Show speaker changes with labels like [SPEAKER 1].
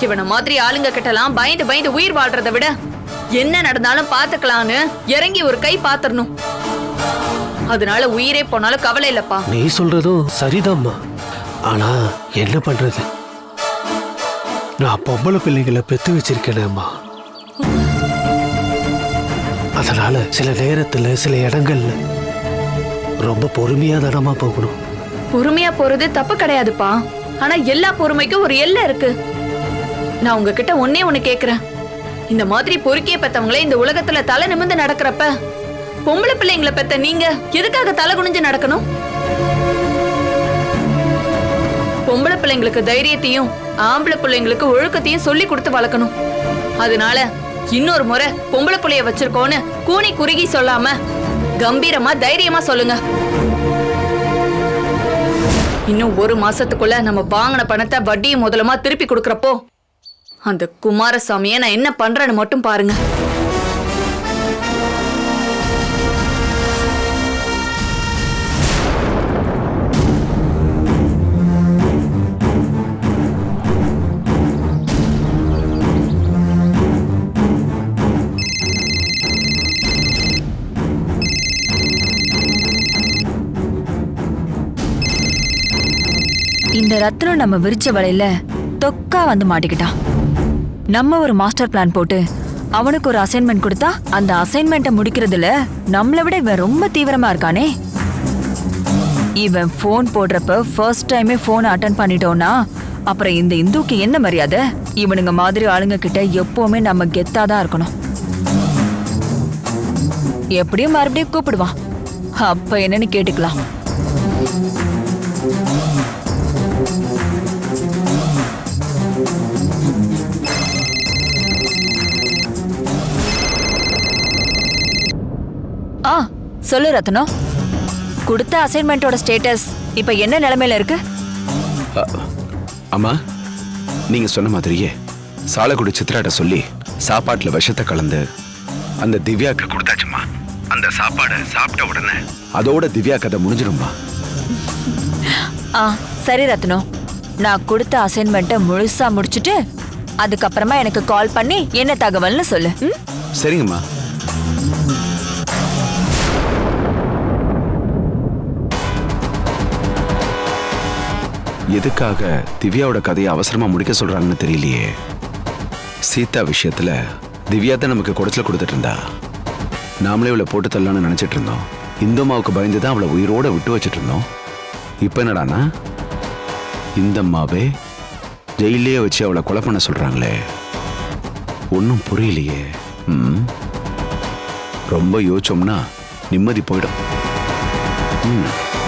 [SPEAKER 1] இவன மாதிரி ஆளுங்க கிட்டலாம் பயந்து பயந்து உயிர் வாழ்றதை விட என்ன நடந்தாலும் பாத்துக்கலான்னு இறங்கி ஒரு கை பாத்துறணும் அதனால உயிரே போனாலும் கவலை இல்லப்பா.
[SPEAKER 2] நீ சொல்றதும் சரிதாம்மா. ஆனா என்ன பண்றது? நான் பொம்பளை பிள்ளைங்களை பெத்து வச்சிருக்கேனேம்மா. அதனால சில நேரத்துல சில இடங்கள்ல ரொம்ப பொறுமையா தானமா போகணும்.
[SPEAKER 1] பொறுமையா போறது தப்பு கிடையாதுப்பா. ஆனா எல்லா பொறுமைக்கும் ஒரு எல்லை இருக்கு. நான் உங்ககிட்ட ஒன்னே ஒண்ணு கேக்குறேன். இந்த மாதிரி பொறுக்கிய பெத்தவங்களே இந்த உலகத்துல தலை நிமிர்ந்து நடக்கிறப்ப பொம்பளை பிள்ளைங்களை பெத்த நீங்க எதுக்காக தலை குனிஞ்சு நடக்கணும்? பொம்பளை பிள்ளைங்களுக்கு தைரியத்தையும் ஆம்பளை பிள்ளைங்களுக்கு ஒழுக்கத்தையும் சொல்லி கொடுத்து வளர்க்கணும். அதனால இன்னொரு முறை பொம்பளை பிள்ளைய வச்சிருக்கோன்னு கூனி குறுகி சொல்லாம கம்பீரமா தைரியமா சொல்லுங்க. இன்னும் ஒரு மாசத்துக்குள்ள நம்ம வாங்கின பணத்தை வட்டியும் முதலமா திருப்பி கொடுக்கறப்போ அந்த குமாரசாமியை நான் என்ன பண்றேன்னு மட்டும் பாருங்க.
[SPEAKER 3] இந்த ரத்னம் நம்ம விரிச்ச வலையில தொக்கா வந்து மாட்டிக்கிட்டான். நம்ம ஒரு மாஸ்டர் பிளான் போட்டு அவனுக்கு ஒரு அசைன்மெண்ட் கொடுத்தா அந்த அசைன்மெண்ட்டை முடிக்கிறதுல நம்மளை விட இவன் ரொம்ப தீவிரமா இருக்கானே. இவன் ஃபோன் போடுறப்ப ஃபர்ஸ்ட் டைமே ஃபோனை அட்டன் பண்ணிட்டோம்னா அப்புறம் இந்த இந்துக்கு என்ன மரியாதை? இவனுங்க மாதிரி ஆளுங்க கிட்ட எப்பவுமே நம்ம கெத்தா தான் இருக்கணும். எப்படியும் மறுபடியும் கூப்பிடுவான். அப்ப என்னன்னு கேட்டுக்கலாம். சொல்லு ரத்னம் கொடுத்த அசைன்மெண்ட்டோட ஸ்டேட்டஸ் இப்ப என்ன நிலைமையில இருக்கு?
[SPEAKER 4] அம்மா நீங்க சொன்ன மாதிரியே சாலக்குடி சித்ராட்ட சொல்லி சாப்பாட்டுல விஷத்தை கலந்து அந்த திவ்யாக்கு கொடுத்தாச்சுமா அந்த சாப்பாடை சாப்பிட்ட உடனே அதோட திவ்யா கதை முடிஞ்சிரும்மா
[SPEAKER 3] ஆ சரி ரத்னம் நான் கொடுத்த அசைன்மெண்ட்டை முழுசா முடிச்சிட்டு அதுக்கப்புறமா எனக்கு கால் பண்ணி என்ன தகவல்னு சொல்லு?
[SPEAKER 4] சரிங்கம்மா. எதுக்காக திவ்யாவோட கதையை அவசரமா முடிக்க சொல்றாங்கன்னு தெரியலையே. சீதா விஷயத்துல திவ்யா தான் நமக்கு குடைச்சல் கொடுத்துட்டு இருந்தா. நாமளே இவளை போட்டு தள்ளலாம்னு நினைச்சிட்டு இருந்தோம். இந்தம்மாவுக்கு பயந்து தான் அவளை உயிரோட விட்டு வச்சிட்டு இருந்தோம். இப்போ என்னடானா? இந்தம்மாவே ஜெயிலே வச்சு அவளை கொலை பண்ண சொல்றாங்களே. ஒன்றும் புரியலையே. ம்? ரொம்ப யோசிச்சோம்னா நிம்மதி போயிடும். ம்.